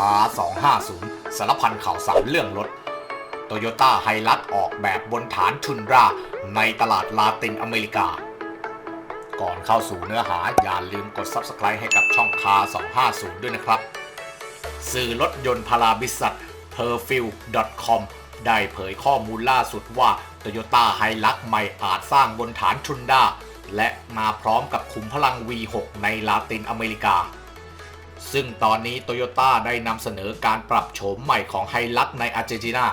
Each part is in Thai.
า250 สารพันข่าวสารเรื่องรถโตโยต้าไฮลักออกแบบบนฐานทุนรา ในตลาดลาตินอเมริกา ก่อนเข้าสู่เนื้อหาอย่าลืมกด Subscribe ให้กับช่องคา250 ด้วยนะครับ สื่อรถยนต์พาราบิสัต perfil.com ได้เผยข้อมูลล่าสุดว่า Toyota h i l u x ใหม่อาจสร้างบนฐานทุนดาและมาพร้อมกับขุมพลัง V6 ในลาตินอเมริกา ซึ่งตอนนี้โตโยต้าได้นำเสนอการปรับโฉมใหม่ของไฮลักในอาร์เจนตินา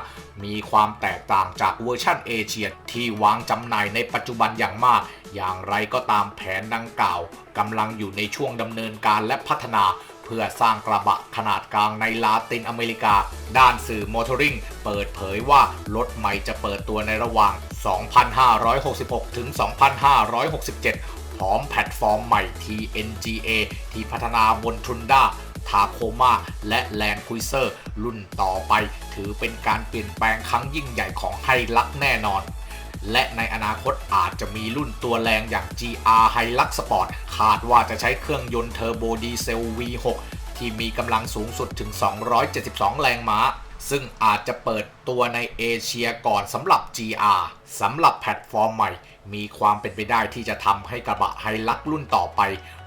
มีความแตกต่างจากเวอร์ชันเอเชียที่วางจำหน่ายในปัจจุบันอย่างมาก อย่างไรก็ตามแผนดังกล่าวกำลังอยู่ในช่วงดำเนินการและพัฒนาเพื่อสร้างกระบะขนาดกลางในลาตินอเมริกา ด้านสื่อมอเตอร์ริงเปิดเผยว่ารถใหม่จะเปิดตัวในระหว่าง 2,566 ถึง 2,567 พร้อมแพลตฟอร์มใหม่ TNGA ที่พัฒนาบนทุนด้าทาโคมาและแลนคุยเซอร์ รุ่นต่อไป ถือเป็นการเปลี่ยนแปลงครั้งยิ่งใหญ่ของไฮลักแน่นอน และในอนาคตอาจจะมีรุ่นตัวแรงอย่าง GR Hilux Sport คาดว่าจะใช้เครื่องยนต์เทอร์โบดีเซล V6 ที่มีกำลังสูงสุดถึง 272 แรงม้า ซึ่งอาจจะเปิดตัวในเอเชียก่อนสำหรับ GR สำหรับแพลตฟอร์มใหม่ มีความเป็นไปได้ที่จะทำให้กระบะไฮลักรุ่นต่อไป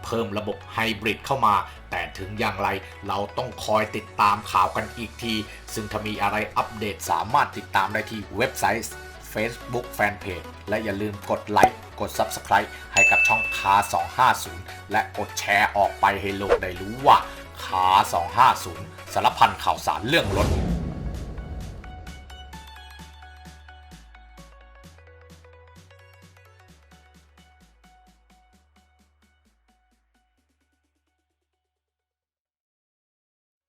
เพิ่มระบบไฮบริดเข้ามา แต่ถึงอย่างไรเราต้องคอยติดตามข่าวกันอีกที ซึ่งถ้ามีอะไรอัปเดตสามารถติดตามได้ที่เว็บไซต์ Facebook Fanpage และอย่าลืมกดไลค์กด Subscribe ให้กับช่องคา250 และกดแชร์ออกไปให้โลกได้รู้ว่าคา250 สารพันข่าวสารเรื่องรถ